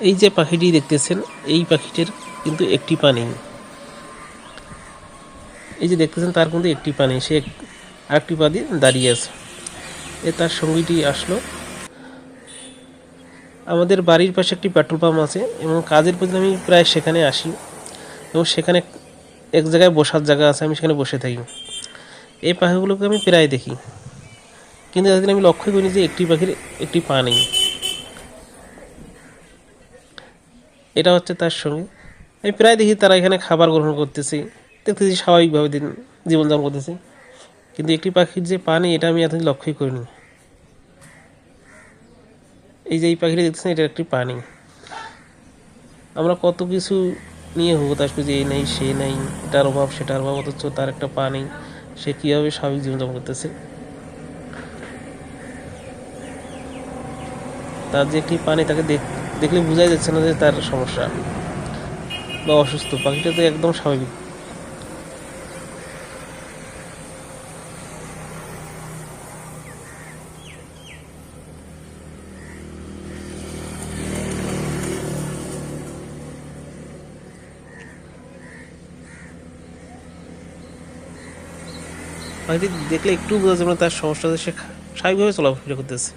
এই যে পাখিটি দেখতেছেন, এই পাখিটির কিন্তু একটি পা নেই এই যে দেখতেছেন, তার কিন্তু একটি পা নেই সে আরেকটি পা দিয়ে দাঁড়িয়ে আছে। এ তার সঙ্গীটি আসলো। আমাদের বাড়ির পাশে একটি পেট্রোল পাম্প আছে এবং কাজের প্রতি আমি প্রায় সেখানে আসি। এবং সেখানে এক জায়গায় বসার জায়গা আছে, আমি সেখানে বসে থাকি। এই পাখিগুলোকে আমি প্রায় দেখি। কিন্তু এতদিন আমি লক্ষ্য করিনি যে একটি পাখির একটি পা নেই। এটা হচ্ছে তার সঙ্গে আমি প্রায় দেখি তারা এখানে খাবার গ্রহণ করতেছে, দেখতেছি স্বাভাবিকভাবে দিন, জীবনযাপন করতেছে। কিন্তু একটি পাখির যে পানি এটা আমি এতদিন লক্ষ্যই করিনি। এই যে এই পাখিটা দেখতেছেন এটা একটি পানি আমরা কত কিছু নিয়ে হতাশ করি যে এই নেই সে নেই, এটার অভাব, সেটার অভাব, অথচ তার একটা পানি সে কীভাবে স্বাভাবিক জীবনযাপন করতেছে? তার যে একটি পানি তাকে দেখ- দেখলে বোঝাই যাচ্ছে না যে তার সমস্যা। বা অসুস্থ পাখিটা তো একদম স্বাভাবিক। পাখিটি দেখলে একটু বোঝা যাবে না তার সমস্যা, সে স্বাভাবিকভাবে চলাফেরা করতেছে।